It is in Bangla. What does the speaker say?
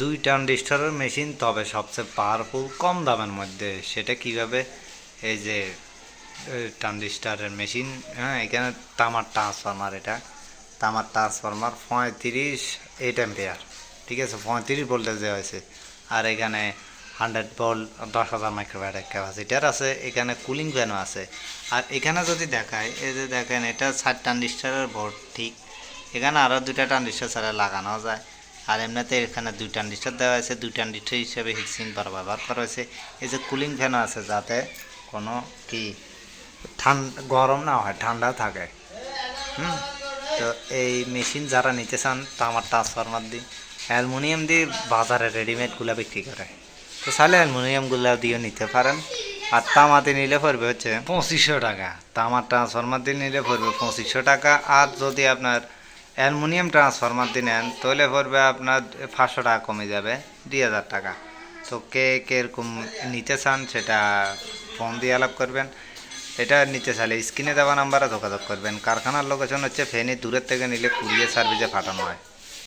দুই ট্রানজিস্টরের মেশিন, তবে সবচেয়ে পাওয়ারফুল কম দামের মধ্যে। সেটা কীভাবে? এই যে ট্রানজিস্টারের মেশিন হ্যাঁ এখানে তামার ট্রান্সফরমার এটা। তামার ট্রান্সফরমার পঁয়ত্রিশ এইট অ্যাম্পিয়ার ঠিক আছে? পঁয়ত্রিশ ভোল্টেজ হয়েছে। আর এখানে হান্ড্রেড ভোল্ট দশ হাজার মাইক্রোভ্যাটের ক্যাপাসিটার আছে। এখানে কুলিং ফ্যানও আছে। আর এখানে যদি দেখায় এই যে দেখেন, এটা ষাট ট্রানজিস্টারের বোর্ড ঠিক। এখানে আরও দুইটা ট্রানজিস্টার ছাড়া লাগানো যায়। আর এমনিতে এখানে দুই ট্রানজিস্টার দেওয়া হয়েছে দুই ট্রানজিস্টার হিসেবে হিটসিং বার ব্যবহার করা হয়েছে এই যে কুলিং ফ্যানও আছে যাতে কোনো কি ঠান্ডা গরম না হয়, ঠান্ডা থাকে। হুম? তো এই মেশিন যারা নিতে চান তামার ট্রান্সফরমার দিয়ে অ্যালুমিনিয়াম দিয়ে বাজারে রেডিমেডগুলো বিক্রি করে। তো তাহলে অ্যালুমিনিয়ামগুলো দিয়েও নিতে পারেন। আর তামাতে নিলে পড়বে হচ্ছে পঁচিশশো টাকা। তামার ট্রান্সফরমার দিয়ে নিলে পড়বে পঁচিশশো টাকা। আর যদি আপনার অ্যালুমিনিয়াম ট্রান্সফরমার দিয়ে নেন, তাহলে পড়বে আপনার পাঁচশো টাকা কমে যাবে, দুই হাজার টাকা। তো কে কীরকম নিতে চান সেটা ফোন দিয়ে আলাপ করবেন। এটা নিতে চাইলে স্ক্রিনে দেওয়া নাম্বারে যোগাযোগ করবেন। কারখানার লোকেশন হচ্ছে ফেনি, দূরের থেকে নিলে কুরিয়ার সার্ভিসে ফাটানো হয়।